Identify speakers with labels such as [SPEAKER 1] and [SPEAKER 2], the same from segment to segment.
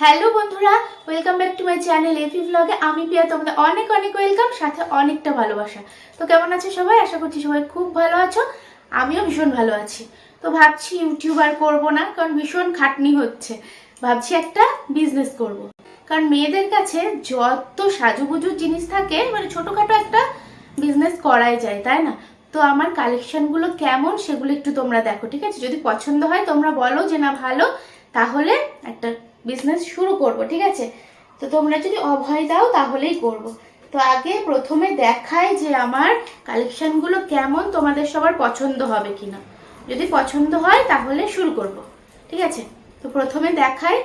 [SPEAKER 1] Hello বন্ধুরা welcome back to my channel AP ব্লগে আমি পিয়া তোমাদের অনেক অনেক ওয়েলকাম সাথে অনেকটা ভালোবাসা। তো কেমন আছো সবাই? আশা করছি সবাই খুব ভালো আছো। আমিও ভীষণ ভালো আছি। তো ভাবছি ইউটিউবার করব না, কারণ ভীষণ খাটনি হচ্ছে। ভাবছি একটা বিজনেস করব। কারণ মেয়েদের কাছে যত সাজুগুজুর জিনিস থাকে মানে ছোটোখাটো একটা বিজনেস করাই যায়, তাই না? তো আমার কালেকশনগুলো কেমন, সেগুলো একটু তোমরা দেখো, ঠিক আছে? যদি পছন্দ হয় তোমরা বলো যে না ভালো, তাহলে একটা বিজনেস শুরু করব, ঠিক আছে? তো তোমরা যদি অভয় দাও, তাহলেই করব। তো আগে প্রথমে দেখায় যে আমার কালেকশানগুলো কেমন, তোমাদের সবার পছন্দ হবে কিনা। যদি পছন্দ হয়, তাহলে শুরু করব, ঠিক আছে? তো প্রথমে দেখাই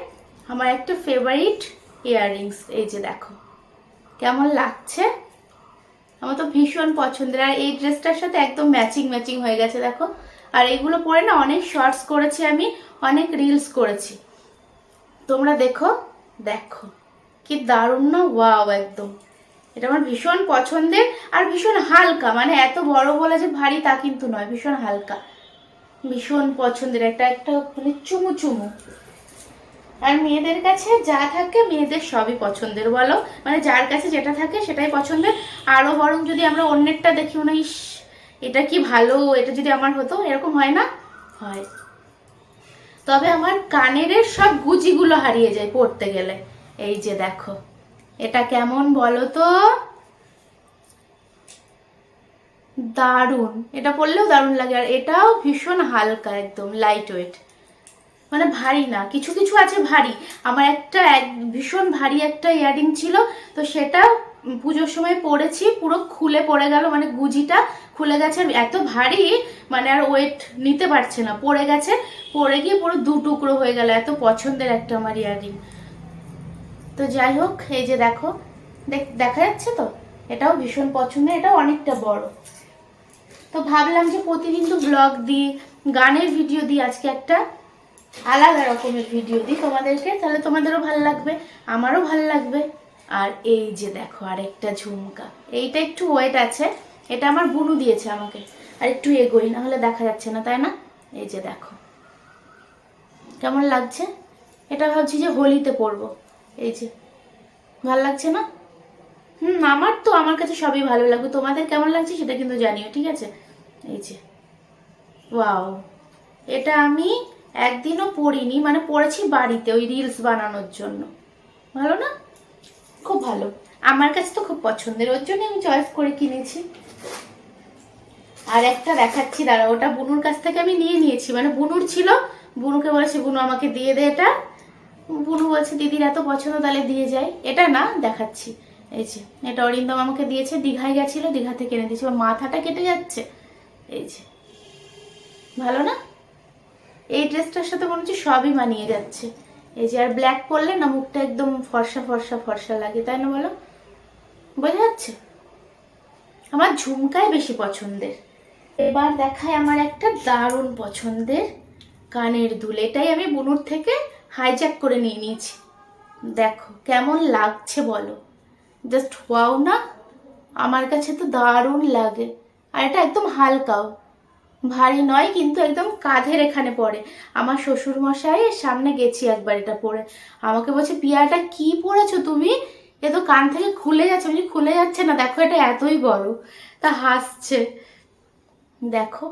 [SPEAKER 1] আমার একটা ফেভারিট ইয়াররিংস এই যে দেখো। কেমন লাগছে? আমার তো ভীষণ পছন্দের। আর এই ড্রেসটার সাথে একদম ম্যাচিং ম্যাচিং হয়ে গেছে, দেখো। আর এগুলো পরে না অনেক শর্টস করেছি আমি, অনেক রিলস করেছি। তোমরা দেখো দেখো। কি দারুণ না? ওয়াও একদম। এটা আমার ভীষণ পছন্দের আর ভীষণ হালকা। মানে এত বড় বলে যে ভারী তা কিন্তু নয়, ভীষণ হালকা। ভীষণ পছন্দের একটা একটা মানে চুমু চুমু। আর মেয়েদের কাছে যা থাকে মেয়েদের সবই পছন্দের, বলো? মানে যার কাছে যেটা থাকে সেটাই পছন্দের। আরও বরং যদি আমরা অন্যেরটা দেখি, মনে ইস, এটা কি ভালো? এটা যদি আমার হতো, এরকম হয় না? হয়। তবে আমার কানের সব গুজিগুলো হারিয়ে যায় পড়তে গেলে। এই যে দেখো, এটা কেমন বলো তো? দারুণ। এটা পড়লেও দারুণ লাগে, আর এটাও ভীষণ হালকা একদম লাইট ওয়েট মানে ভারী না, কিছু কিছু আছে ভারী। আমার একটা এক- ভীষণ ভারী একটা ইয়ারিং ছিল, তো সেটা পুজোর সময় পরেছি পুরো খুলে পড়ে গেল মানে গুজিটা খুলে গেছে। এত ভারী মানে আর ওয়েট নিতে পারছে না। পড়ে গেছে, পড়ে গিয়ে পুরো দু টুকরো হয়ে গেল, এত পছন্দের একটা আমার ইয়ারিং। তো যাই হোক, এই যে দেখো, দেখ- যাচ্ছে তো? এটাও ভীষণ পছন্দের, এটাও অনেকটা বড়। তো ভাবলাম যে প্রতিদিন তো ব্লগ দিই, গানের ভিডিও দিই, আজকে একটা আলাদা রকমের ভিডিও দিই তোমাদেরকে, তাহলে তোমাদেরও ভালো লাগবে, আমারও ভালো লাগবে। আর এই যে দেখো, আরেকটা ঝুমকা। এইটা একটু ওয়েট আছে, এটা আমার বুনু দিয়েছে আমাকে। আর একটু এগোই না হলে দেখা যাচ্ছে না, তাই না? এই যে দেখো। কেমন লাগছে? এটা ভাবছি যে হোলিতে পরবো। এই যে, ভালো লাগছে না? হুম, আমার তো, আমার কাছে সবই ভালো লাগবে তোমাদের কেমন লাগছে সেটা কিন্তু জানিও, ঠিক আছে? এই যে, ওয়াও। এটা আমি একদিনও পড়িনি মানে পড়েছি বাড়িতে, ওই রিলস বানানোর জন্য। ভালো না? খুব ভালো। আমার কাছে তো খুব পছন্দের, ওর জন্য আমি চয়েস করে কিনেছি। আর একটা দেখাচ্ছি দাঁড়া ওটা বুনুর কাছ থেকে আমি নিয়ে নিয়েছি। মানে বুনুর ছিল, বুনুকে বলেছি, বুনু, আমাকে দিয়ে দে এটা। বুনু বলছে, দিদির এত পছন্দ, তাহলে দিয়ে যায় এটা না, দেখাচ্ছি। এই যে, এটা অরিন্দম আমাকে দিয়েছে, দীঘায় গেছিল, দীঘা থেকে এনে দিয়েছে। মাথাটা কেটে যাচ্ছে। এই যে, ভালো না? এই ড্রেসটার সাথে মনে হচ্ছে সবই মানিয়ে যাচ্ছে। এই যে আর ব্ল্যাক পরলে না মুখটা একদম ফর্সা ফর্সা ফর্সা লাগে, তাই না বলো? বোঝা যাচ্ছে? আমার ঝুমকাই বেশি পছন্দের। এবার দেখায় আমার একটা দারুণ পছন্দের কানের দুল। এটাই আমি বুনুর থেকে হাইজ্যাক করে নিয়ে নিয়েছি। দেখো, কেমন লাগছে বলো? জাস্ট ওয়াও না? আমার কাছে তো দারুণ লাগে। আর এটা একদম হালকাও। ভারী নয়, কিন্তু একদম কাঁধের এখানে পড়ে। আমার শ্বশুর সামনে গেছি একবার এটা পরে। আমাকে বলছে পিয়াটা কি পরেছো তুমি? এ তো কান থেকে খুলে যাচ্ছে আমি খুলে যাচ্ছে না, দেখো এটা এতই বড়। তা হাসছে। দেখো,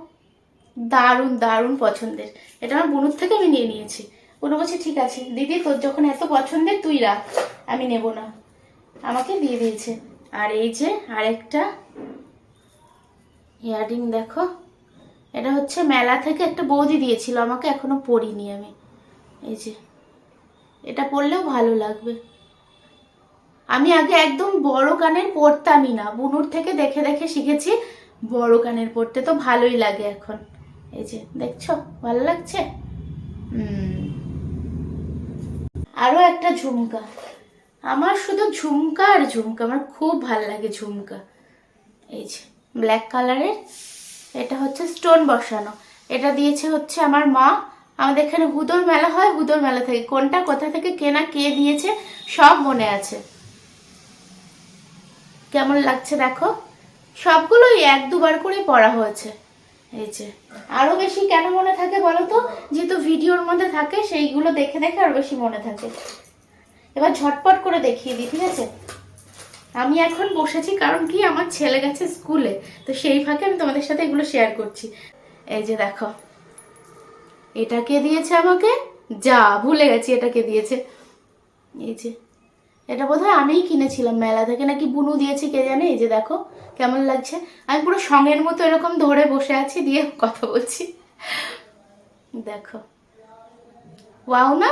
[SPEAKER 1] দারুণ দারুণ পছন্দের। এটা আমার বুনুর থেকে আমি নিয়ে নিয়েছি। বুনু বলছে, ঠিক আছে, দিদি, তোর যখন এত পছন্দের, তুই রাখ, আমি নেব না। আমাকে দিয়ে দিয়েছে। আর এই যে আরেকটা ইয়াররিং, দেখো। এটা হচ্ছে মেলা থেকে একটা বৌদি দিয়েছিল, আমাকে এখনও পরিনি আমি। এই যে, এটা পরলেও ভালো লাগবে। আমি আগে একদম বড় কানের পরতামই না, বুনুর থেকে দেখে দেখে শিখেছি বড় কানের পরতে তো ভালোই লাগে এখন। এই যে, দেখছ, ভালো লাগছে? আরও একটা ঝুমকা। আমার শুধু ঝুমকা আর ঝুমকা, আমার খুব ভালো লাগে ঝুমকা। এই যে ব্ল্যাক কালারের এটা হচ্ছে স্টোন বসানো। এটা দিয়েছে হচ্ছে আমার মা। আমাদের এখানে হুদোর মেলা হয়, হুদোর মেলা থেকে। কোনটা, কোথা থেকে কেনা, কে দিয়েছে, সব মনে আছে। কেমন লাগছে দেখো? সবগুলোই এক দুবার করে পড়া হয়েছে। এই যে। আরও বেশি কেন মনে থাকে বলো তো? যেহেতু ভিডিওর মধ্যে থাকে, সেইগুলো দেখে দেখে আরও বেশি মনে থাকে। এবার ঝটপট করে দেখিয়ে দিই, ঠিক আছে? আমি এখন বসেছি কারণ কি আমার ছেলে গেছে স্কুলে, তো সেই ফাঁকে আমি তোমাদের সাথে এগুলো শেয়ার করছি। এই যে দেখো, এটা কে দিয়েছে আমাকে? যা, ভুলে গেছি এটা কে দিয়েছে। এই যে, এটা বোধহয় আমিই কিনেছিলাম মেলা থেকে, নাকি বুনু দিয়েছে কে জানে? এই যে দেখো, কেমন লাগছে? আমি পুরো সঙ্গের মতো এরকম ধরে বসে আছি, দিয়ে কথা বলছি। দেখো, ওয়াও না?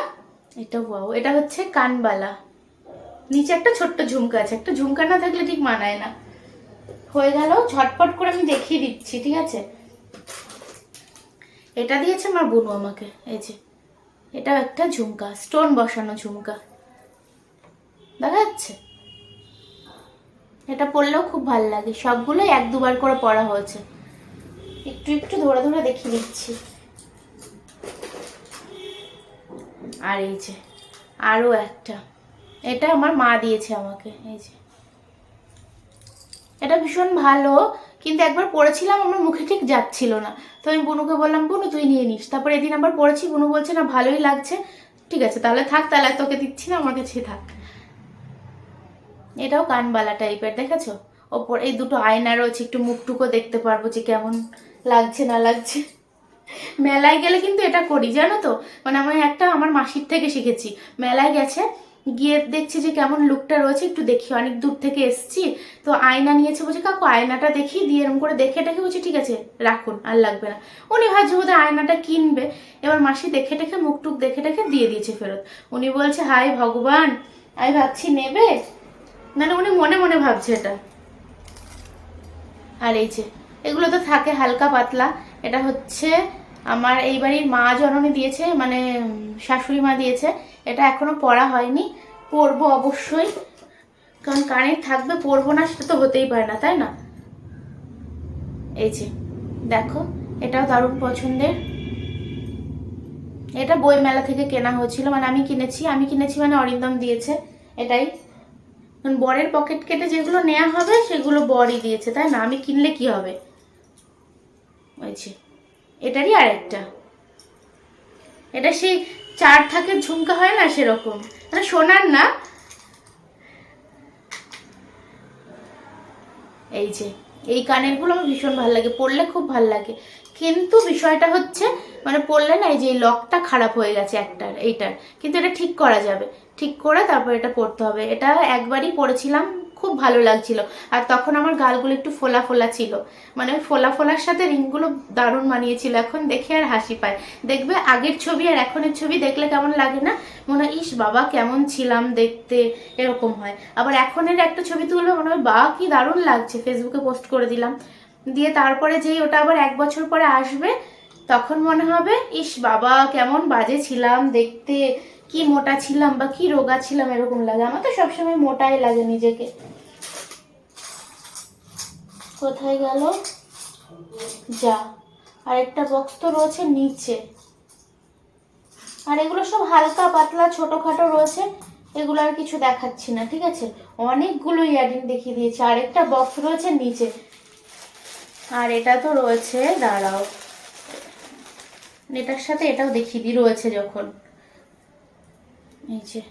[SPEAKER 1] এটা ওয়াও, এটা হচ্ছে কানবালা। নিচে একটা ছোট্ট ঝুমকা আছে। একটা ঝুমকা না থাকলে ঠিক মানায় না। হয়ে গেল, ঝটপট করে আমি দেখিয়ে দিচ্ছি, ঠিক আছে? এটা দিয়েছে আমার বোনু আমাকে, এই যে। এটা একটা ঝুমকা, স্টোন বসানো ঝুমকা। দেখা যাচ্ছে? এটা পরলেও খুব ভালো লাগে। সবগুলোই এক দুবার করে পরা হয়েছে। একটু একটু ধরে ধরে দেখিয়ে দিচ্ছি। আর এই যে, আরও একটা। এটা আমার মা দিয়েছে আমাকে, এই যে। এটা ভীষণ ভালো, কিন্তু একবার পড়েছিলাম, আমার মুখে ঠিক যাচ্ছিল না। তো আমি বনুকে বললাম, বুনু, তুই নিয়ে নিস। তারপর এদিন আবার পড়েছি, বনু বলছে, না, ভালোই লাগছে। ঠিক আছে, তাহলে থাক, তাহলে তোকে দিচ্ছি না আমার কাছে থাক। এটাও কানবালা টাইপের দেখেছ? ওপর, এই দুটো আয়না রয়েছে, একটু মুখটুকো দেখতে পারব যে কেমন লাগছে, না লাগছে। মেলায় গেলে কিন্তু এটা করি, জানো তো? মানে আমি একটা আমার মাসির থেকে শিখেছি। মেলায় গেছে গিয়ে দেখছি যে কেমন লুকটা রয়েছে, একটু দেখি, অনেক দূর থেকে এসছি। তো আয়না নিয়েছে বলছে, কাকু, আয়নাটা দেখি, দিয়ে এরকম করে দেখে টেখে বলছে, ঠিক আছে, রাখুন, আর লাগবে না। উনি ভাবছে বোধহয় আয়নাটা কিনবে। এবার মাসি দেখে টেখে, মুখ টুক দেখে টেখে দিয়ে দিয়েছে ফেরত। উনি বলছে হাই ভগবান, আমি ভাবছি নেবে? মানে উনি মনে মনে ভাবছে এটা। আর এই যে, এগুলো তো থাকে হালকা পাতলা। এটা হচ্ছে আমার এই বাড়ির মা জননী দিয়েছে মানে শাশুড়ি মা দিয়েছে। এটা এখনও পড়া হয়নি। পরবো অবশ্যই। কারণ কানের থাকবে পরবো না সেটা তো হতেই পারে না, তাই না? এই যে, দেখো, এটাও দারুণ পছন্দের। এটা বই মেলা থেকে কেনা হয়েছিল মানে আমি কিনেছি। আমি কিনেছি মানে অরিন্দম দিয়েছে এটাই। বরের পকেট কেটে যেগুলো নেওয়া হবে, সেগুলো বরই দিয়েছে, তাই না? আমি কিনলে কি হবে? যে, এটারই আরেকটা। এটা সেই চার থাকের ঝুমকা হয় না সেরকম? মানে সোনার না? এই যে, এই কানেরগুলো আমার ভীষণ ভালো লাগে পরলে খুব ভালো লাগে। কিন্তু বিষয়টা হচ্ছে মানে পরলে না এই যে এই লকটা খারাপ হয়ে গেছে একটার, এইটার। কিন্তু এটা ঠিক করা যাবে। ঠিক করে তারপর এটা পরতে হবে। এটা একবারই পরেছিলাম খুব ভালো লাগছিল। আর তখন আমার গালগুলো একটু ফোলা ফোলা ছিল। মানে ফোলা ফোলার সাথে রিংগুলো দারুণ মানিয়েছিল। এখন দেখে আর হাসি পায়। দেখবে আগের ছবি আর এখনের ছবি দেখলে কেমন লাগে না? মনে হয়, ইস, বাবা, কেমন ছিলাম দেখতে। এরকম হয়। আবার এখনের একটা ছবি তুললে মনে হয় বাবা কি দারুণ লাগছে। ফেসবুকে পোস্ট করে দিলাম। দিয়ে তারপরে যেই ওটা আবার এক বছর পরে আসবে তখন মনে হবে, ইস বাবা, কেমন বাজে ছিলাম, দেখতে কি মোটা ছিলাম বা কি রোগা ছিলাম এরকম লাগে। আমার তো সবসময় মোটাই লাগে নিজেকে। কোথায় গেল? যা আর একটা বক্স তো রয়েছে নিচে। আর এগুলো সব হালকা পাতলা ছোটখাটো রয়েছে, এগুলো আর কিছু দেখাচ্ছি না, ঠিক আছে? অনেকগুলো ইয়ারিং দেখিয়ে দিয়েছে আর একটা বক্স রয়েছে নিচে। আর এটা তো রয়েছে, দাঁড়াও। এটার সাথে এটাও দেখিয়ে দিই রয়েছে যখন। এই যে।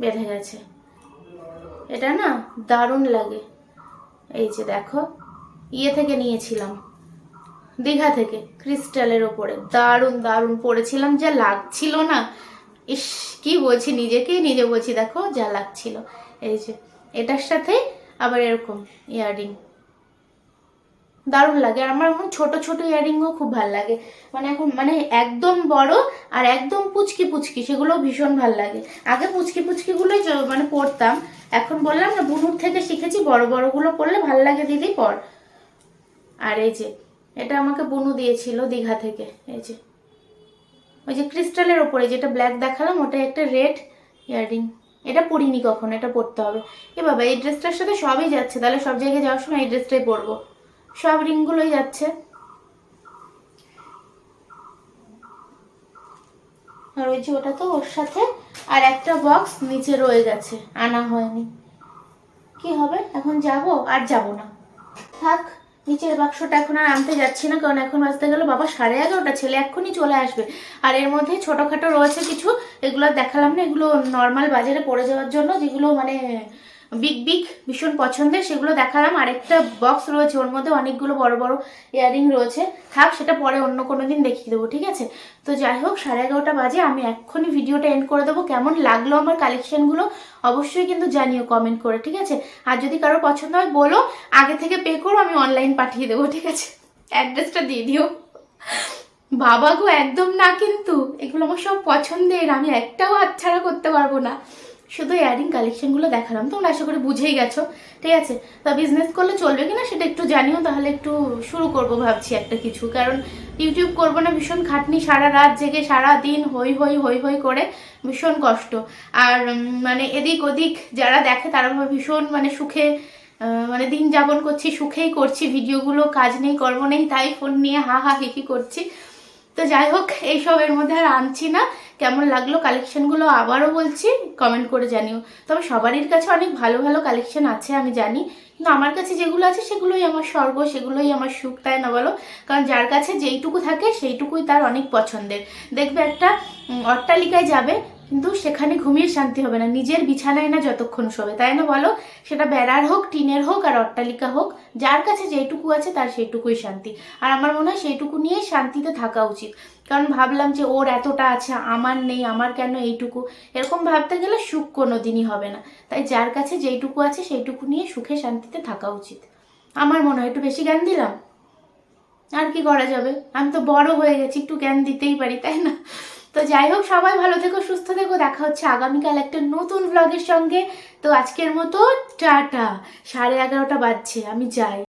[SPEAKER 1] বেঁধে গেছে। এটা না দারুণ লাগে। এই যে দেখো ইয়ে থেকে নিয়েছিলাম। দীঘা থেকে, ক্রিস্টালের ওপরে। দারুণ দারুণ পড়েছিলাম, যা লাগছিল না। ইস, কি বলছি নিজেকেই, নিজে বলছি, দেখো, যা লাগছিল। এই যে, এটার সাথে আবার এরকম ইয়াররিং। দারুণ লাগে। আর আমার এখন ছোট ছোট ইয়াররিংও খুব ভালো লাগে। মানে এখন মানে একদম বড় আর একদম পুচকি পুচকি সেগুলো ভীষণ ভালো লাগে। আগে পুচকি, পুচকিগুলোই মানে পরতাম এখন বললাম না, বুনুর থেকে শিখেছি, বড়, বড়গুলো পরলে ভালো লাগে দিদি পর আর এই যে, এটা আমাকে বুনু দিয়েছিল দীঘা থেকে, এই যে। ওই যে ক্রিস্টালের ওপরে যেটা ব্ল্যাক দেখালাম ওটা একটা রেড ইয়াররিং এটা পরিনি কখন, এটা পরতে হবে। এ বাবা, এই ড্রেসটার সাথে সবই যাচ্ছে, তাহলে সব জায়গায় যাওয়ার সময় এই ড্রেসটাই পরবো। সব রিংগুলোই যাচ্ছে। আর ওই যে ওটা তো ওর সাথে, আর একটা বক্স নিচে রয়ে গেছে, আনা হয়নি। কি হবে? এখন যাব? আর যাব না। থাক, নিচের বাক্সটা এখন আর আনতে যাচ্ছি না, কারণ এখন বাজতে গেল বাবা সাড়ে এগারোটা, ছেলে এক্ষুনি চলে আসবে। আর এর মধ্যে ছোটোখাটো রয়েছে কিছু, এগুলো দেখালাম না, এগুলো নর্মাল বাজারে পড়ে যাওয়ার জন্য, যেগুলো মানে বিগ বিগ ভীষণ পছন্দের, সেগুলো দেখালাম। আরেকটা বক্স রয়েছে, ওর মধ্যে অনেকগুলো বড় বড় ইয়ারিং রয়েছে। থাক, সেটা পরে অন্য কোনো দিন দেখিয়ে দেবো, ঠিক আছে? তো যাই হোক, সাড়ে এগারোটা বাজে, আমি এক্ষুনি ভিডিওটা এন্ড করে দেবো। কেমন লাগল আমার কালেকশনগুলো অবশ্যই কিন্তু জানিও কমেন্ট করে, ঠিক আছে? আর যদি কারোর পছন্দ হয়, বলো। আগে থেকে পে করো, আমি অনলাইন পাঠিয়ে দেবো, ঠিক আছে? অ্যাড্রেসটা দিয়ে দিও। বাবা গো, একদম না কিন্তু। এগুলো আমার সব পছন্দের, আমি একটাও হাতছাড়া করতে পারব না। শুধু ইয়ারিং কালেকশনগুলো দেখালাম, তোমরা আশা করি বুঝেই গেছো, ঠিক আছে? তা বিজনেস করলে চলবে কিনা সেটা একটু জানিও, তাহলে একটু শুরু করব ভাবছি একটা কিছু, কারণ ইউটিউব করব না ভীষণ খাটনি, সারা রাত জেগে, সারা দিন হই হই হই হই করে ভীষণ কষ্ট। আর মানে এদিক ওদিক যারা দেখে তারা ভীষণ মানে সুখে মানে দিন যাপন করছি, সুখেই করছি ভিডিওগুলো কাজ নেই, কর্ম নেই, তাই ফোন নিয়ে হা হা হিহি করছি। তো যাই হোক এইসব এর মধ্যে আর আনছি না। কেমন লাগল কালেকশনগুলো আবারও বলছি কমেন্ট করে জানিও। তবে সবারই কাছে অনেক ভালো ভালো কালেকশন আছে, আমি জানি। কিন্তু আমার কাছে যেগুলো আছে, সেগুলোই আমার স্বর্গ, সেগুলোই আমার সুখ, তাই না বলো? কারণ যার কাছে যেইটুকু থাকে, সেইটুকুই তার অনেক পছন্দের। দেখবে একটা অট্টালিকায় যাবে কিন্তু সেখানে ঘুমিয়ে শান্তি হবে না। নিজের বিছানায় না যতক্ষণ শোবে, তাই না বলো? সেটা বেড়ার হোক, টিনের হোক আর অট্টালিকা হোক, যার কাছে যেইটুকু আছে তার সেইটুকুই শান্তি। আর আমার মনে হয় সেইটুকু নিয়েই শান্তিতে থাকা উচিত। কারণ ভাবলাম যে ওর এতটা আছে, আমার নেই, আমার কেন এইটুকু? এরকম ভাবতে গেলে সুখ কোনো দিনই হবে না। তাই যার কাছে যেইটুকু আছে সেইটুকু নিয়ে সুখে শান্তিতে থাকা উচিত। আমার মনে হয়, একটু বেশি জ্ঞান দিলাম? আর কি করা যাবে? আমি তো বড় হয়ে গেছি, একটু জ্ঞান দিতেই পারি, তাই না? তো যাই হোক, সবাই ভালো থেকো, সুস্থ থেকো। দেখা হচ্ছে আগামীকাল একটা নতুন ব্লগের সঙ্গে। তো আজকের মতো, টাটা। সাড়ে এগারোটা বাজছে, আমি যাই।